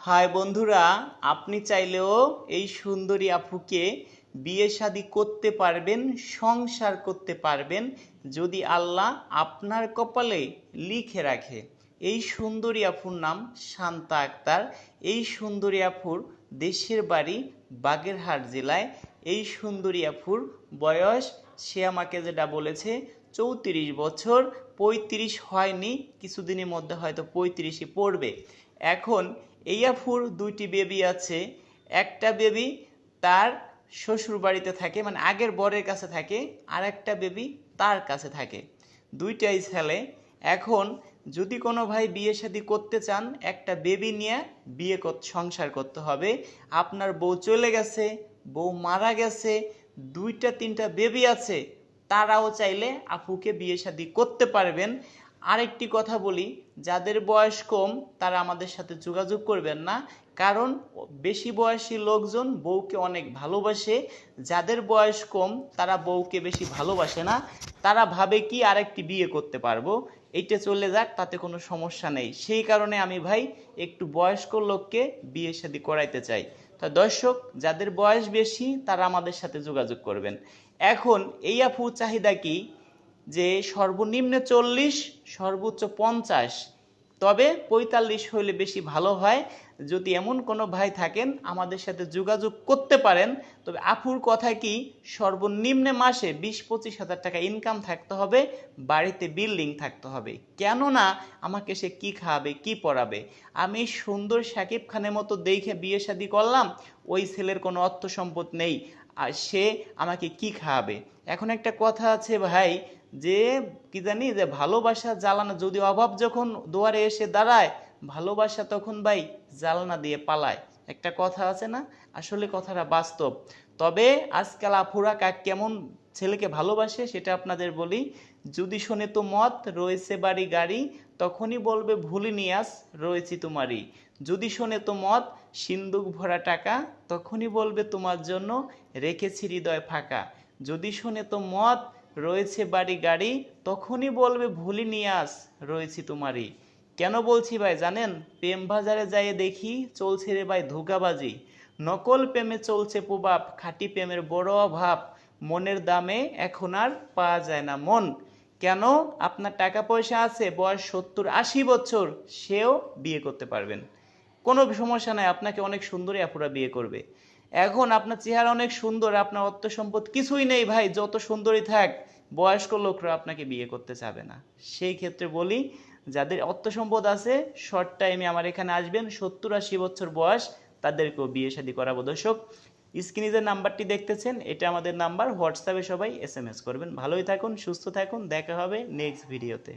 High বন্ধুরা, আপনি চাইলেও এই সুন্দরী আপুকে বিয়ে শাদী করতে পারবেন, সংসার করতে পারবেন, যদি আল্লাহ আপনার কপালে লিখে রাখে। এই সুন্দরী আপুর নাম শান্তা আক্তার। এই সুন্দরী আপুর দেশের বাড়ি বাগেরহাট জেলায়। এই সুন্দরী আপুর বয়স, সে আমাকে যেটা বলেছে, চৌত্রিশ বছর, পঁয়ত্রিশ হয়নি, কিছুদিনের মধ্যে হয়তো পঁয়ত্রিশে পড়বে। এখন এই আফুর দুইটি বেবি আছে। একটা বেবি তার শ্বশুর বাড়িতে থাকে মানে আগের বরের কাছে থাকে আর একটা বেবি তার কাছে থাকে। দুইটাই ছেলে। এখন যদি কোনো ভাই বিয়ে শাদী করতে চান, একটা বেবি নিয়ে বিয়ে সংসার করতে হবে। আপনার বউ চলে গেছে, বউ মারা গেছে, দুইটা তিনটা বেবি আছে, তারাও চাইলে আপুকে বিয়ে শাদী করতে পারবেন। আরেকটি কথা বলি, যাদের বয়স কম তারা আমাদের সাথে যোগাযোগ করবেন না, কারণ বেশি বয়সী লোকজন বউকে অনেক ভালোবাসে, যাদের বয়স কম তারা বউকে বেশি ভালোবাসে না, তারা ভাবে কি আরেকটি বিয়ে করতে পারব, এইটা চলে যাক, তাতে কোনো সমস্যা নেই। সেই কারণে আমি ভাই একটু বয়স্ক লোককে বিয়ে শাদী করাইতে চাই। তা দর্শক, যাদের বয়স বেশি তারা আমাদের সাথে যোগাযোগ করবেন। এখন এই আপুর চাহিদা কি? যে সর্বনিম্ন চল্লিশ, সর্বোচ্চ পঞ্চাশ। তবে পঁয়তাল্লিশ হইলে বেশি ভালো হয়। যদি এমন কোনো ভাই থাকেন, আমাদের সাথে যোগাযোগ করতে পারেন। তবে আপুর কথা কি, সর্বনিম্ন মাসে বিশ, পঁচিশ হাজার টাকা ইনকাম থাকতে হবে, বাড়িতে বিল্ডিং থাকতে হবে। কেননা, আমাকে সে কি খাওয়াবে, কি পড়াবে? আমি সুন্দর সাকিব খানের মতো দেখে বিয়ে শাদি করলাম, ওই ছেলের কোনো অর্থ সম্পদ নেই। আর সে আমাকে কি খাওয়াবে? এখন একটা কথা আছে ভাই যে, কি জানি, যে ভালোবাসা জ্বালানো যদি অভাব যখন দুয়ারে এসে দাঁড়ায়, ভালোবাসা তখন ভাই জ্বালানা দিয়ে পালায়। একটা কথা আছে না? আসলে কথাটা বাস্তব। তবে আজকাল আফুরা কাক কেমন ছেলেকে ভালোবাসে, সেটা আপনাদের বলি। যদি শোনে তো মত, রয়েছে বাড়ি গাড়ি, তখনই বলবে, ভুলি নিয়াস রয়েছি তোমারই। যদি শোনে তো মত, সিন্দুক ভরা টাকা, তখনই বলবে, তোমার জন্য রেখেছি হৃদয় ফাঁকা। যদি শোনে তো মত রয়েছে বাড়ি গাড়ি, তখনই বলবে, ভুলি নিয়াস রয়েছি তোমারই। কেন বলছি ভাই জানেন? প্রেম বাজারে যাইয়ে দেখি, চলছে রে ভাই ধোকাবাজি। নকল প্রেমে চলছে প্রভাব, খাঁটি প্রেমের বড় অভাব। মনের দামে এখন আর পাওয়া যায় না মন। কেন? আপনার টাকা পয়সা আছে, বয়স সত্তর আশি বছর, সেও বিয়ে করতে পারবেন। কোনো সমস্যা নাই, আপনাকে অনেক সুন্দরী আপুরা বিয়ে করবে। এখন আপনার চেহারা অনেক সুন্দর, আপনার অর্থ সম্পদ কিছুই নেই ভাই, যত সুন্দরই থাক, বয়স্ক লোকরা আপনাকে বিয়ে করতে চাবে না। সেই ক্ষেত্রে বলি, যাদের অর্থ সম্পদ আছে শর্ট টাইমে আমার এখানে আসবেন, সত্তর আশি বছর বয়স, তাদেরকেও বিয়ে শাদী করাবো। দর্শক স্ক্রিনে যে নাম্বারটি দেখতেছেন, এটা আমাদের নাম্বার হোয়াটসঅ্যাপে সবাই এস করবেন। ভালোই থাকুন, সুস্থ থাকুন, দেখা হবে নেক্সট ভিডিওতে